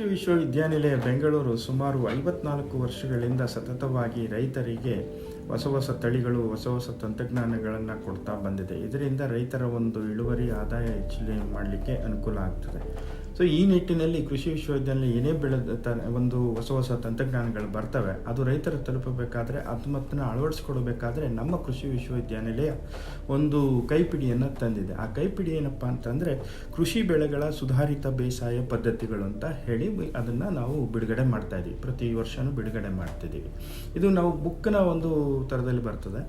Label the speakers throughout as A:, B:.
A: ಕೃಷಿ ವಿಶ್ವವಿದ್ಯಾನಿಲಯ ಬೆಂಗಳೂರು ಸುಮಾರು ಐವತ್ನಾಲ್ಕು ವರ್ಷಗಳಿಂದ ಸತತವಾಗಿ ರೈತರಿಗೆ ಹೊಸ ಹೊಸ ತಳಿಗಳು, ಹೊಸ ಹೊಸ ತಂತ್ರಜ್ಞಾನಗಳನ್ನು ಕೊಡ್ತಾ ಬಂದಿದೆ. ಇದರಿಂದ ರೈತರ ಒಂದು ಇಳುವರಿ ಆದಾಯ ಹೆಚ್ಚಳ ಮಾಡಲಿಕ್ಕೆ ಅನುಕೂಲ ಆಗ್ತದೆ. ಸೊ ಈ ನಿಟ್ಟಿನಲ್ಲಿ ಕೃಷಿ ವಿಶ್ವವಿದ್ಯಾನಿಲಯ ಏನೇ ಬೆಳೆದ ತ, ಒಂದು ಹೊಸ ಹೊಸ ತಂತ್ರಜ್ಞಾನಗಳು ಬರ್ತವೆ, ಅದು ರೈತರ ತಲುಪಬೇಕಾದ್ರೆ ಅದು ಮತ್ತನ್ನು ಅಳವಡಿಸ್ಕೊಡ್ಬೇಕಾದ್ರೆ ನಮ್ಮ ಕೃಷಿ ವಿಶ್ವವಿದ್ಯಾನಿಲಯ ಒಂದು ಕೈಪಿಡಿಯನ್ನು ತಂದಿದೆ. ಆ ಕೈಪಿಡಿ ಏನಪ್ಪ ಅಂತಂದರೆ ಕೃಷಿ ಬೆಳೆಗಳ ಸುಧಾರಿತ ಬೇಸಾಯ ಪದ್ಧತಿಗಳು ಅಂತ ಹೇಳಿ ಅದನ್ನು ನಾವು ಬಿಡುಗಡೆ ಮಾಡ್ತಾ ಇದ್ದೀವಿ ಪ್ರತಿ ವರ್ಷವೂ ಬಿಡುಗಡೆ ಮಾಡ್ತಿದ್ದೀವಿ ಇದು ನಾವು ಬುಕ್ನ ಒಂದು ಥರದಲ್ಲಿ ಬರ್ತದೆ.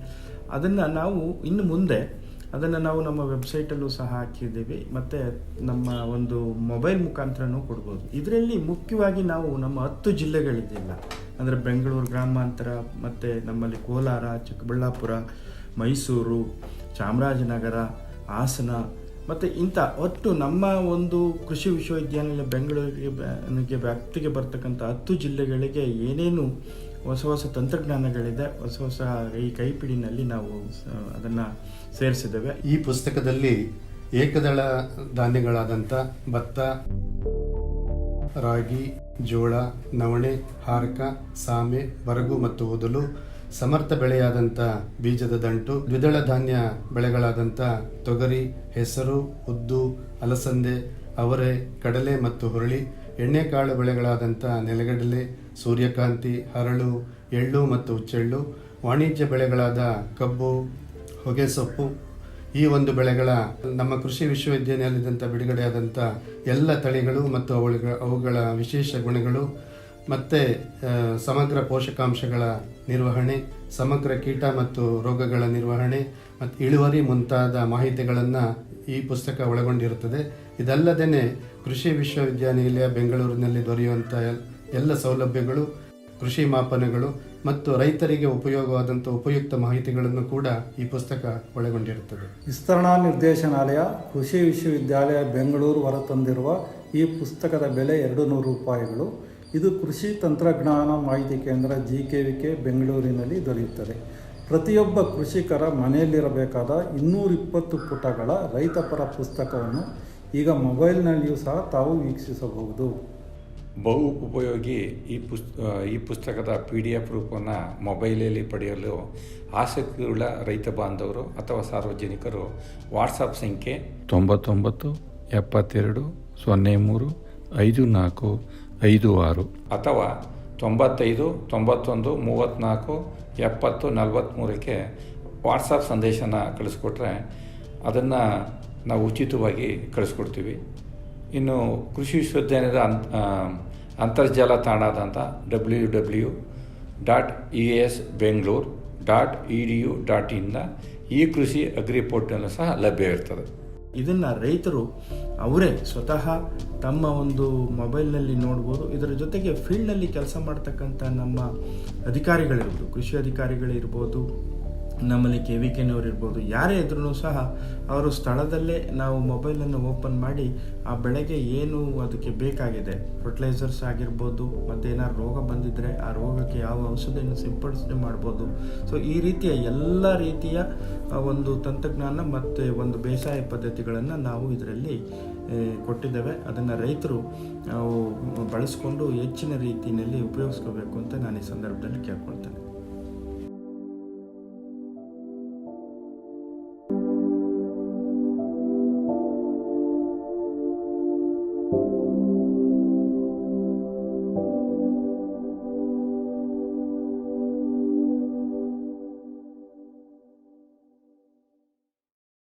A: ಅದನ್ನು ನಾವು ಇನ್ನು ಮುಂದೆ ಅದನ್ನು ನಾವು ನಮ್ಮ ವೆಬ್ಸೈಟಲ್ಲೂ ಸಹ ಹಾಕಿದ್ದೀವಿ. ಮತ್ತು ನಮ್ಮ ಒಂದು ಮೊಬೈಲ್ ಮುಖಾಂತರನೂ ಕೊಡ್ಬೋದು. ಇದರಲ್ಲಿ ಮುಖ್ಯವಾಗಿ ನಾವು ನಮ್ಮ ಹತ್ತು ಜಿಲ್ಲೆಗಳಿದೆಯಲ್ಲ ಅಂದರೆ ಬೆಂಗಳೂರು ಗ್ರಾಮಾಂತರ, ಮತ್ತು ನಮ್ಮಲ್ಲಿ ಕೋಲಾರ, ಚಿಕ್ಕಬಳ್ಳಾಪುರ, ಮೈಸೂರು, ಚಾಮರಾಜನಗರ, ಹಾಸನ, ಮತ್ತು ಇಂಥ ಒಟ್ಟು ನಮ್ಮ ಒಂದು ಕೃಷಿ ವಿಶ್ವವಿದ್ಯಾನಿಲಯ ಬೆಂಗಳೂರಿಗೆ ವ್ಯಾಪ್ತಿಗೆ ಬರ್ತಕ್ಕಂಥ ಹತ್ತು ಜಿಲ್ಲೆಗಳಿಗೆ ಏನೇನು ಹೊಸ ಹೊಸ ತಂತ್ರಜ್ಞಾನಗಳಿದೆ, ಹೊಸ ಹೊಸ ಈ ಕೈಪಿಡಿನಲ್ಲಿ ನಾವು ಅದನ್ನು ಸೇರಿಸಿದ್ದೇವೆ.
B: ಈ ಪುಸ್ತಕದಲ್ಲಿ ಏಕದಳ ಧಾನ್ಯಗಳಾದಂಥ ಭತ್ತ, ರಾಗಿ, ಜೋಳ, ನವಣೆ, ಹಾರಕ, ಸಾಮೆ, ಬರಗು ಮತ್ತು ಓದಲು, ಸಮರ್ಥ ಬೆಳೆಯಾದಂಥ ಬೀಜದ ದಂಟು, ದ್ವಿದಳ ಧಾನ್ಯ ಬೆಳೆಗಳಾದಂಥ ತೊಗರಿ, ಹೆಸರು, ಉದ್ದು, ಅಲಸಂದೆ, ಅವರೆ, ಕಡಲೆ ಮತ್ತು ಹುರುಳಿ ಎಣ್ಣೆಕಾಳು ಬೆಳೆಗಳಾದಂಥ ನೆಲಗಡಲೆ, ಸೂರ್ಯಕಾಂತಿ, ಹರಳು, ಎಳ್ಳು ಮತ್ತು ಹುಚ್ಚೆಳ್ಳು ವಾಣಿಜ್ಯ ಬೆಳೆಗಳಾದ ಕಬ್ಬು, ಹೊಗೆಸೊಪ್ಪು, ಈ ಒಂದು ಬೆಳೆಗಳ ನಮ್ಮ ಕೃಷಿ ವಿಶ್ವವಿದ್ಯಾನಿಲಯದಂಥ ಬಿಡುಗಡೆಯಾದಂಥ ಎಲ್ಲ ತಳಿಗಳು ಮತ್ತು ಅವುಗಳ ಅವುಗಳ ವಿಶೇಷ ಗುಣಗಳು ಮತ್ತು ಸಮಗ್ರ ಪೋಷಕಾಂಶಗಳ ನಿರ್ವಹಣೆ, ಸಮಗ್ರ ಕೀಟ ಮತ್ತು ರೋಗಗಳ ನಿರ್ವಹಣೆ ಮತ್ತು ಇಳುವರಿ ಮುಂತಾದ ಮಾಹಿತಿಗಳನ್ನು ಈ ಪುಸ್ತಕ ಒಳಗೊಂಡಿರುತ್ತದೆ. ಇದಲ್ಲದೇ ಕೃಷಿ ವಿಶ್ವವಿದ್ಯಾನಿಲಯ ಬೆಂಗಳೂರಿನಲ್ಲಿ ದೊರೆಯುವಂಥ ಎಲ್- ಎಲ್ಲ ಸೌಲಭ್ಯಗಳು, ಕೃಷಿ ಮಾಪನಗಳು ಮತ್ತು ರೈತರಿಗೆ ಉಪಯೋಗವಾದಂಥ ಉಪಯುಕ್ತ ಮಾಹಿತಿಗಳನ್ನು ಕೂಡ ಈ ಪುಸ್ತಕ ಒಳಗೊಂಡಿರುತ್ತದೆ.
C: ವಿಸ್ತರಣಾ ನಿರ್ದೇಶನಾಲಯ, ಕೃಷಿ ವಿಶ್ವವಿದ್ಯಾಲಯ ಬೆಂಗಳೂರು ಹೊರತಂದಿರುವ ಈ ಪುಸ್ತಕದ ಬೆಲೆ ಎರಡು ನೂರು ರೂಪಾಯಿಗಳು. ಇದು ಕೃಷಿ ತಂತ್ರಜ್ಞಾನ ಮಾಹಿತಿ ಕೇಂದ್ರ ಜಿ ಕೆ ವಿ ಕೆ ಬೆಂಗಳೂರಿನಲ್ಲಿ ದೊರೆಯುತ್ತದೆ. ಪ್ರತಿಯೊಬ್ಬ ಕೃಷಿಕರ ಮನೆಯಲ್ಲಿರಬೇಕಾದ ಇನ್ನೂರಿಪ್ಪತ್ತು ಪುಟಗಳ ರೈತಪರ ಪುಸ್ತಕವನ್ನು ಈಗ ಮೊಬೈಲ್ನಲ್ಲಿಯೂ ಸಹ ತಾವು ವೀಕ್ಷಿಸಬಹುದು.
D: ಬಹು ಉಪಯೋಗಿ ಈ ಪುಸ್ ಈ ಪುಸ್ತಕದ ಪಿ ಡಿ ಎಫ್ ರೂಪವನ್ನು ಮೊಬೈಲಲ್ಲಿ ಪಡೆಯಲು ಆಸಕ್ತಿಯುಳ್ಳ ರೈತ ಬಾಂಧವರು ಅಥವಾ ಸಾರ್ವಜನಿಕರು ವಾಟ್ಸಪ್ ಸಂಖ್ಯೆ ತೊಂಬತ್ತೊಂಬತ್ತು ಎಪ್ಪತ್ತೆರಡು ಸೊನ್ನೆ ಮೂರು ಐದು ನಾಲ್ಕು ಐದು ಆರು ಅಥವಾ ತೊಂಬತ್ತೈದು, ತೊಂಬತ್ತೊಂದು ಮೂವತ್ತ್ನಾಲ್ಕು ಎಪ್ಪತ್ತು ನಲವತ್ತ್ಮೂರಕ್ಕೆ ವಾಟ್ಸಪ್ ಸಂದೇಶನ ಕಳಿಸ್ಕೊಟ್ರೆ ಅದನ್ನು ನಾವು ಉಚಿತವಾಗಿ ಕಳಿಸ್ಕೊಡ್ತೀವಿ. ಇನ್ನು ಕೃಷಿ ವಿಶ್ವವಿದ್ಯಾಲಯದ ಅಂತ ಅಂತರ್ಜಾಲ ತಾಣದಂಥ W W dot E S Bengaluru dot E D U dot in ಈ ಕೃಷಿ ಅಗ್ರಿ ಪೋರ್ಟಲ್ ಸಹ ಲಭ್ಯವಿರ್ತದೆ
A: ಇದನ್ನು ರೈತರು ಅವರೇ ಸ್ವತಃ ತಮ್ಮ ಒಂದು ಮೊಬೈಲ್ನಲ್ಲಿ ನೋಡ್ಬೋದು. ಇದರ ಜೊತೆಗೆ ಫೀಲ್ಡ್ನಲ್ಲಿ ಕೆಲಸ ಮಾಡ್ತಕ್ಕಂಥ ನಮ್ಮ ಅಧಿಕಾರಿಗಳಿರ್ಬೋದು, ಕೃಷಿ ಅಧಿಕಾರಿಗಳಿರ್ಬೋದು ನಮ್ಮಲ್ಲಿ ಕೆ ವಿ ಕೆನವ್ರು ಇರ್ಬೋದು, ಯಾರೇ ಇದ್ರೂ ಸಹ ಅವರು ಸ್ಥಳದಲ್ಲೇ ನಾವು ಮೊಬೈಲನ್ನು ಓಪನ್ ಮಾಡಿ ಆ ಬೆಳೆಗೆ ಏನು ಅದಕ್ಕೆ ಬೇಕಾಗಿದೆ ಫರ್ಟಿಲೈಸರ್ಸ್ ಆಗಿರ್ಬೋದು, ಮತ್ತು ಏನಾದ್ರು ರೋಗ ಬಂದಿದ್ದರೆ ಆ ರೋಗಕ್ಕೆ ಯಾವ ಔಷಧಿಯನ್ನು ಸಿಂಪಡಿಸಣೆ ಮಾಡ್ಬೋದು. ಸೊ ಈ ರೀತಿಯ ಎಲ್ಲ ರೀತಿಯ ಒಂದು ತಂತ್ರಜ್ಞಾನ ಮತ್ತು ಒಂದು ಬೇಸಾಯ ಪದ್ಧತಿಗಳನ್ನು ನಾವು ಇದರಲ್ಲಿ ಕೊಟ್ಟಿದ್ದೇವೆ. ಅದನ್ನು ರೈತರು ಬಳಸ್ಕೊಂಡು ಹೆಚ್ಚಿನ ರೀತಿಯಲ್ಲಿ ಉಪಯೋಗಿಸ್ಕೋಬೇಕು ಅಂತ ನಾನು ಈ ಸಂದರ್ಭದಲ್ಲಿ ಕೇಳ್ಕೊಳ್ತೇನೆ.